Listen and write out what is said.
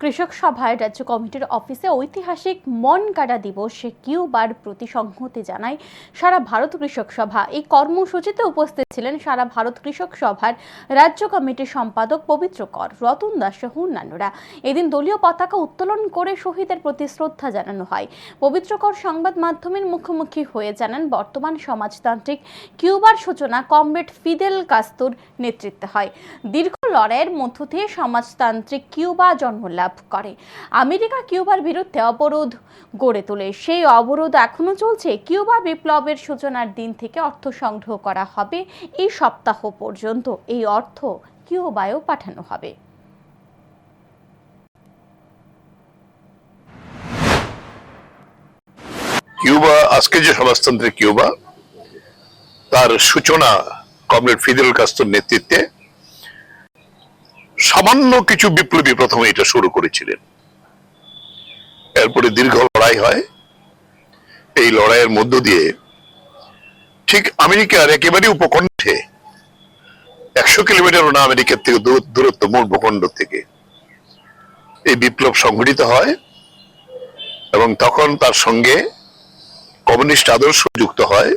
কৃষক সভায় রাজ্য কমিটির অফিসে ঐতিহাসিক মন কাটা দিবসে কিউবার প্রতি সংহতি জানায় সারা ভারত কৃষক সভা। এই কর্মসূচিতে উপস্থিত ছিলেন সারা ভারত কৃষক সভার রাজ্য কমিটির সম্পাদক পবিত্র কর, রতন দাস সহ অন্যান্যরা। এদিন দলীয় পতাকা উত্তোলন করে শহীদের প্রতি শ্রদ্ধা জানানো হয়। পবিত্র কর সংবাদ মাধ্যমের মুখোমুখি হয়ে জানান বর্তমান সমাজতান্ত্রিক কিউবার সূচনা কমরেড ফিদেল কাস্তুর নেতৃত্বে হয়। দীর্ঘ লড়াইয়ের মধ্য দিয়ে সমাজতান্ত্রিক কিউবা জন্ম লাভ করে। আমেরিকা কিউবার বিরুদ্ধে অবরোধ গড়ে তোলে। সেই অবরোধ এখনও চলছে। কিউবা বিপ্লবের সূচনার দিন থেকে অর্থ সংগ্রহ করা হবে এই সপ্তাহ পর্যন্ত। এই অর্থ কিউবায়ও পাঠানো হবে। কিউবা, আজকে যে সমাজতন্ত্রের কিউবা, তার সূচনা কমরেড ফিদেল কাস্তর নেতৃত্বে সামান্য কিছু বিপ্লবী প্রথমে এটা শুরু করেছিলেন। এরপরে দীর্ঘ লড়াই হয়। এই লড়াইয়ের মধ্য দিয়ে ঠিক আমেরিকার একেবারে উপকণ্ঠে একশো কিলোমিটার না আমেরিকার থেকে দূরত্ব, মূল ভূখণ্ড থেকে এই বিপ্লব সংঘটিত হয় এবং তখন তার সঙ্গে কমিউনিস্ট আদর্শ যুক্ত হয়।